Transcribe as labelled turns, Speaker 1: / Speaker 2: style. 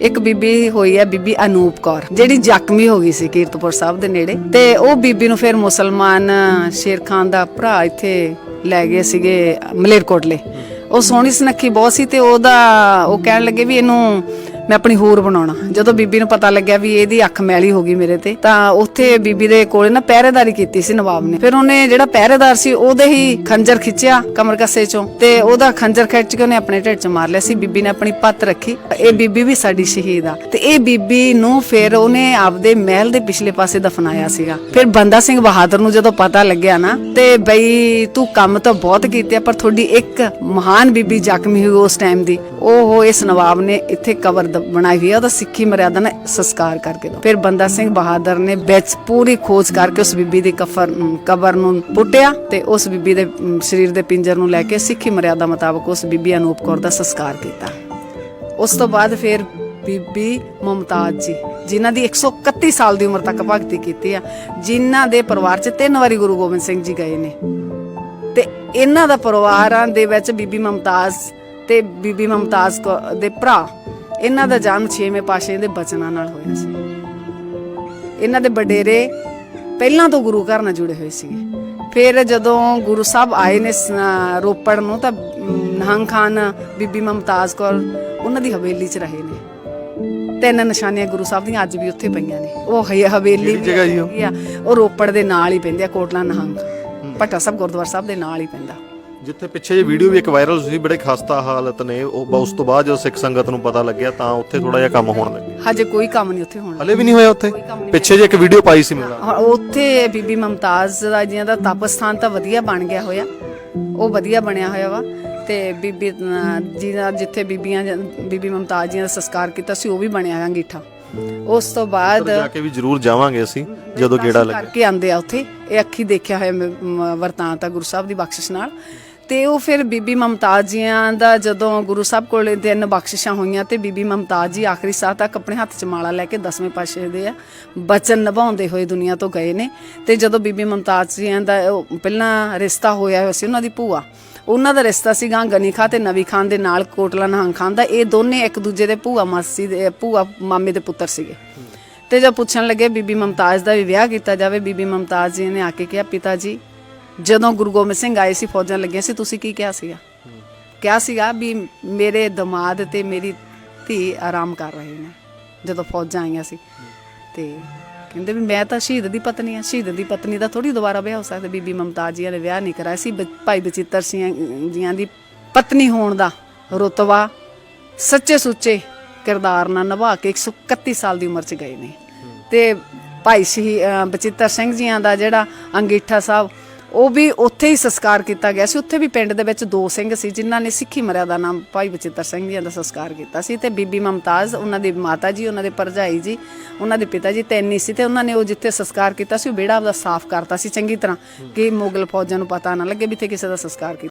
Speaker 1: ਇੱਕ ਬੀਬੀ ਹੋਈ ਹੈ ਬੀਬੀ ਅਨੂਪ ਕੌਰ, ਜਿਹੜੀ ਜ਼ਖਮੀ ਹੋ ਗਈ ਸੀ ਕੀਰਤਪੁਰ ਸਾਹਿਬ ਦੇ ਨੇੜੇ। ਤੇ ਉਹ ਬੀਬੀ ਨੂੰ ਫਿਰ ਮੁਸਲਮਾਨ ਸ਼ੇਰ ਖਾਨ ਦਾ ਭਰਾ ਇੱਥੇ ਲੈ ਗਏ ਸੀਗੇ ਮਲੇਰਕੋਟਲੇ। ਉਹ ਸੋਹਣੀ ਸੁਨੱਖੀ ਬਹੁਤ ਸੀ ਤੇ ਉਹਦਾ, ਉਹ ਕਹਿਣ ਲੱਗੇ ਵੀ ਇਹਨੂੰ ਮੈਂ ਆਪਣੀ ਹੋਰ ਬਣਾਉਣਾ। ਜਦੋਂ ਬੀਬੀ ਨੂੰ ਪਤਾ ਲੱਗਿਆ ਵੀ ਇਹਦੀ ਅੱਖ ਮੈਲੀ ਹੋ ਗਈ ਮੇਰੇ ਤੇ, ਤਾਂ ਉੱਥੇ ਬੀਬੀ ਦੇ ਕੋਲੇ ਨਾ ਪਹਿਰੇਦਾਰੀ ਕੀਤੀ ਸੀ ਨਵਾਬ ਨੇ। ਫਿਰ ਉਹਨੇ ਜਿਹੜਾ ਪਹਿਰੇਦਾਰ ਸੀ, ਉਹਦੇ ਹੀ ਖੰਜਰ ਖਿੱਚਿਆ ਕਮਰ ਕੱਸੇ ਚੋਂ ਤੇ ਉਹਦਾ ਖੰਜਰ ਖਿੱਚ ਕੇ ਉਹਨੇ ਆਪਣੇ ਢਿੱਡ 'ਚ ਮਾਰ ਲਿਆ ਸੀ। ਬੀਬੀ ਨੇ ਆਪਣੀ ਪੱਤ ਰੱਖੀ। ਇਹ ਬੀਬੀ ਵੀ ਸਾਡੀ ਸ਼ਹੀਦ ਆ। ਤੇ ਇਹ ਬੀਬੀ ਨੂੰ ਫਿਰ ਉਹਨੇ ਆਪਦੇ ਮਹਿਲ ਦੇ ਪਿਛਲੇ ਪਾਸੇ ਦਫਨਾਇਆ ਸੀਗਾ। ਫਿਰ ਬੰਦਾ ਸਿੰਘ ਬਹਾਦਰ ਨੂੰ ਜਦੋਂ ਪਤਾ ਲੱਗਿਆ ਨਾ, ਤੇ ਬਈ ਤੂੰ ਕੰਮ ਤਾਂ ਬਹੁਤ ਕੀਤੇ ਪਰ ਤੁਹਾਡੀ ਇੱਕ ਮਹਾਨ ਬੀਬੀ ਜ਼ਖਮੀ ਹੋਈ ਉਸ ਟਾਈਮ ਦੀ। ਉਹ ਇਸ ਨਵਾਬ ਨੇ ਇੱਥੇ ਕਵਰ ਦ- ਬਣਾਈ ਹੋਈ ਹੈ ਉਹਦਾ ਸਿੱਖੀ ਮਰਿਆਦਾ ਨਾਲ ਸੰਸਕਾਰ ਕਰਕੇ ਦੋ ਫਿਰ ਬੰਦਾ ਸਿੰਘ ਬਹਾਦਰ ਨੇ ਵਿੱਚ ਪੂਰੀ ਖੋਜ ਕਰਕੇ ਉਸ ਬੀਬੀ ਦੀ ਕਫਰ ਕਬਰ ਨੂੰ ਪੁੱਟਿਆ ਤੇ ਉਸ ਬੀਬੀ ਦੇ ਸਰੀਰ ਦੇ ਪਿੰਜਰ ਨੂੰ ਲੈ ਕੇ ਸਿੱਖੀ ਮਰਿਆਦਾ ਮੁਤਾਬਕ ਉਸ ਬੀਬੀ ਅਨੂਪ ਕੌਰ ਦਾ ਸੰਸਕਾਰ ਕੀਤਾ। ਉਸ ਤੋਂ ਬਾਅਦ ਫਿਰ ਬੀਬੀ ਮੁਮਤਾਜ਼ ਜੀ, ਜਿਨ੍ਹਾਂ ਦੀ 131 ਸਾਲ ਦੀ ਉਮਰ ਤੱਕ ਭਗਤੀ ਕੀਤੀ ਆ, ਜਿਨ੍ਹਾਂ ਦੇ ਪਰਿਵਾਰ 'ਚ ਤਿੰਨ ਵਾਰੀ ਗੁਰੂ ਗੋਬਿੰਦ ਸਿੰਘ ਜੀ ਗਏ ਨੇ। ਤੇ ਇਹਨਾਂ ਦਾ ਪਰਿਵਾਰਾਂ ਦੇ ਵਿੱਚ ਬੀਬੀ ਮਮਤਾਜ਼ ਤੇ ਬੀਬੀ ਮਮਤਾਜ਼ ਕੌ- ਦੇ ਭਰਾ ਇਹਨਾਂ ਦਾ ਜਨਮ 6ਵੇਂ ਪਾਸ਼ੇ ਦੇ ਬਚਨਾਂ ਨਾਲ ਹੋਇਆ ਸੀ। ਇਹਨਾਂ ਦੇ ਵਡੇਰੇ ਪਹਿਲਾਂ ਤੋਂ ਗੁਰੂ ਘਰ ਨਾਲ ਜੁੜੇ ਹੋਏ ਸੀਗੇ। ਫਿਰ ਜਦੋਂ ਗੁਰੂ ਸਾਹਿਬ ਆਏ ਨੇ ਰੋਪੜ ਨੂੰ ਤਾਂ ਨਿਹੰਗ ਖਾਨ ਬੀਬੀ ਮਮਤਾਜ਼ ਕੌਰ ਉਹਨਾਂ ਦੀ ਹਵੇਲੀ 'ਚ ਰਹੇ ਨੇ। ਤਿੰਨ ਨਿਸ਼ਾਨੀਆਂ ਗੁਰੂ ਸਾਹਿਬ ਦੀਆਂ ਅੱਜ ਵੀ ਉੱਥੇ ਪਈਆਂ ਨੇ। ਉਹ ਹੈ ਹਵੇਲੀ
Speaker 2: ਜਗ੍ਹਾ
Speaker 1: ਆ ਉਹ ਰੋਪੜ ਦੇ ਨਾਲ ਹੀ ਪੈਂਦੇ ਆ ਕੋਟਲਾ ਨਿਹੰਗ। ਭੱਟਾ ਸਾਹਿਬ ਗੁਰਦੁਆਰਾ ਸਾਹਿਬ ਦੇ ਨਾਲ ਹੀ ਪੈਂਦਾ।
Speaker 2: ਜਿੱਥੇ ਪਿੱਛੇ ਜੇ ਵੀਡੀਓ ਵੀ ਇੱਕ ਵਾਇਰਲ ਸੀ ਬੜੇ ਖਸਤਾ ਹਾਲਤ ਨੇ। ਉਹ ਬ- ਉਸ ਤੋਂ ਬਾਅਦ ਜਦੋਂ ਸਿੱਖ ਸੰਗਤ ਨੂੰ ਪਤਾ ਲੱਗਿਆ ਤਾਂ ਉੱਥੇ ਥੋੜਾ ਜਿਹਾ ਕੰਮ ਹੋਣ ਲੱਗਿਆ
Speaker 1: ਹਜੇ ਕੋਈ ਕੰਮ ਨਹੀਂ ਉੱਥੇ ਹੋਣਾ।
Speaker 2: ਹਲੇ ਵੀ ਨਹੀਂ ਹੋਇਆ ਉੱਥੇ? ਪਿੱਛੇ ਜੇ ਇੱਕ ਵੀਡੀਓ ਪਾਈ ਸੀ ਮੇਰਾ।
Speaker 1: ਹਾਂ, ਉੱਥੇ ਬੀਬੀ ਮਮਤਾਜ਼ ਦਾ ਜੀਆਂ ਦਾ ਤਪ ਸਥਾਨ ਤਾਂ ਵਧੀਆ ਬਣ ਗਿਆ ਹੋਇਆ। ਉਹ ਵਧੀਆ ਬਣਿਆ ਹੋਇਆ ਵਾ। ਤੇ ਬੀਬੀ ਅਹ, ਜੀ ਦਾ ਜਿੱਥੇ ਬੀਬੀਆਂ ਜ- ਬੀਬੀ ਮਮਤਾਜ਼ ਜੀਆਂ ਦਾ ਸੰਸਕਾਰ ਕੀਤਾ ਸੀ ਉਹ ਵੀ ਬਣਿਆ ਹੋਇਆ ਅੰਗੀਠਾ। ਉਸ ਤੋਂ ਬਾਅਦ
Speaker 2: ਜਾ ਕੇ ਵੀ ਜ਼ਰੂਰ ਜਾਵਾਂਗੇ ਅਸੀਂ ਜਦੋਂ ਗੇੜਾ ਲੱਗੇ।
Speaker 1: ਕਰਕੇ ਆਂਦੇ ਆ ਉੱਥੇ। ਇਹ ਅੱਖੀ ਦੇਖਿਆ ਹੋਇਆ ਮ- ਮ- ਵਰਤਾਂਤ ਆ ਗੁਰੂ ਸਾਹਿਬ ਦੀ ਬਖਸ਼ਿਸ਼ ਨਾਲ। ਤੇ ਉਹ ਫਿਰ ਬੀਬੀ ਮਮਤਾਜ਼ ਜੀਆਂ ਦਾ ਜਦੋਂ ਗੁਰੂ ਸਾਹਿਬ ਕੋਲ ਤਿੰਨ ਬਖਸ਼ਿਸ਼ਾਂ ਹੋਈਆਂ ਤੇ ਬੀਬੀ ਮਮਤਾਜ਼ ਜੀ ਆਖਰੀ ਸਾਹ ਤੱਕ ਆਪਣੇ ਹੱਥ 'ਚ ਮਾਲਾ ਲੈ ਕੇ ਦਸਵੇਂ ਪਾਤਸ਼ਾਹ ਦੇ ਆ, ਬਚਨ ਨਿਭਾਉਂਦੇ ਹੋਏ ਦੁਨੀਆ ਤੋਂ ਗਏ ਨੇ। ਤੇ ਜਦੋਂ ਬੀਬੀ ਮਮਤਾਜ਼ ਜੀਆਂ ਦਾ ਉਹ ਪਹਿਲਾਂ ਰਿਸ਼ਤਾ ਹੋਇਆ ਹੋਇਆ ਸੀ ਉਹਨਾਂ ਦੀ ਭੂਆ, ਉਹਨਾਂ ਦਾ ਰਿਸ਼ਤਾ ਸੀਗਾ ਗਨੀ ਖਾਂ ਤੇ ਨਵੀ ਖਾਨ ਦੇ ਨਾਲ ਕੋਟਲਾ ਨਹੰਗ ਖਾਨ ਦਾ। ਇਹ ਦੋਨੇ ਇੱਕ ਦੂਜੇ ਦੇ ਭੂਆ ਮਾਸੀ ਦੇ, ਭੂਆ ਮਾਮੇ ਦੇ ਪੁੱਤਰ ਸੀਗੇ। ਤੇ ਜਦ ਪੁੱਛਣ ਲੱਗੇ ਬੀਬੀ ਮਮਤਾਜ਼ ਦਾ ਵੀ ਵਿਆਹ ਕੀਤਾ ਜਾਵੇ, ਬੀਬੀ ਮਮਤਾਜ਼ ਜੀ ਨੇ ਆ ਕੇ ਕਿਹਾ, ਪਿਤਾ ਜੀ ਜਦੋਂ ਗੁਰੂ ਗੋਬਿੰਦ ਸਿੰਘ ਆਏ ਸੀ, ਫੌਜਾਂ ਲੱਗੀਆਂ ਸੀ, ਤੁਸੀਂ ਕੀ ਕਿਹਾ ਸੀਗਾ? ਕਿਹਾ ਸੀਗਾ ਵੀ ਮੇਰੇ ਦਮਾਦ ਤੇ ਮੇਰੀ ਧੀ ਆਰਾਮ ਕਰ ਰਹੇ ਨੇ ਜਦੋਂ ਫੌਜਾਂ ਆਈਆਂ ਸੀ। ਤੇ ਕਹਿੰਦੇ ਵੀ ਮੈਂ ਤਾਂ ਸ਼ਹੀਦ ਦੀ ਪਤਨੀ ਆ ਸ਼ਹੀਦ ਦੀ ਪਤਨੀ ਦਾ ਥੋੜੀ ਦੁਬਾਰਾ ਵਿਆਹ ਹੋ ਸਕਦਾ, ਬੀਬੀ ਮਮਤਾਜ਼ ਜੀ ਨੇ ਵਿਆਹ ਨਹੀਂ ਕਰਾਇਆ ਸੀ ਬ- ਭਾਈ ਬਚਿੱਤਰ ਸਿੰਘ ਜੀਆਂ ਦੀ ਪਤਨੀ ਹੋਣ ਦਾ ਰੁਤਬਾ ਸੱਚੇ ਸੁੱਚੇ ਕਿਰਦਾਰ ਨਾਲ ਨਿਭਾ ਕੇ 131 ਸਾਲ ਦੀ ਉਮਰ 'ਚ ਗਏ ਨੇ। ਤੇ ਭਾਈ ਸ਼ਹੀ ਬਚਿੱਤਰ ਸਿੰਘ ਜੀਆਂ ਦਾ ਜਿਹੜਾ ਅੰਗੀਠਾ ਸਾਹਿਬ ਉਹ ਵੀ ਉੱਥੇ ਹੀ ਸੰਸਕਾਰ ਕੀਤਾ ਗਿਆ ਸੀ। ਉੱਥੇ ਵੀ ਪਿੰਡ ਦੇ ਵਿੱਚ ਦੋ ਸਿੰਘ ਸੀ, ਜਿਨ੍ਹਾਂ ਨੇ ਸਿੱਖੀ ਮਰਿਆਦਾ ਨਾਮ ਭਾਈ ਬਚਿੱਤਰ ਸਿੰਘ ਜੀ ਦਾ ਸੰਸਕਾਰ ਕੀਤਾ ਸੀ ਤੇ ਬੀਬੀ ਮਮਤਾਜ਼, ਉਹਨਾਂ ਦੀ ਮਾਤਾ ਜੀ, ਉਹਨਾਂ ਦੇ ਭਰਜਾਈ ਜੀ, ਉਹਨਾਂ ਦੇ ਪਿਤਾ ਜੀ, ਤਿੰਨ ਸੀ ਤੇ ਉਹਨਾਂ ਨੇ ਉਹ ਜਿੱਥੇ ਸੰਸਕਾਰ ਕੀਤਾ ਸੀ, ਉਹ ਵਿਹੜਾ ਆਪਦਾ ਸਾਫ਼ ਕਰਤਾ ਸੀ ਚੰਗੀ ਤਰ੍ਹਾਂ ਕਿ ਮੁਗਲ ਫੌਜਾਂ ਨੂੰ ਪਤਾ ਨਾ ਲੱਗੇ ਵੀ ਇੱਥੇ ਕਿਸੇ ਦਾ ਸੰਸਕਾਰ ਕੀਤਾ।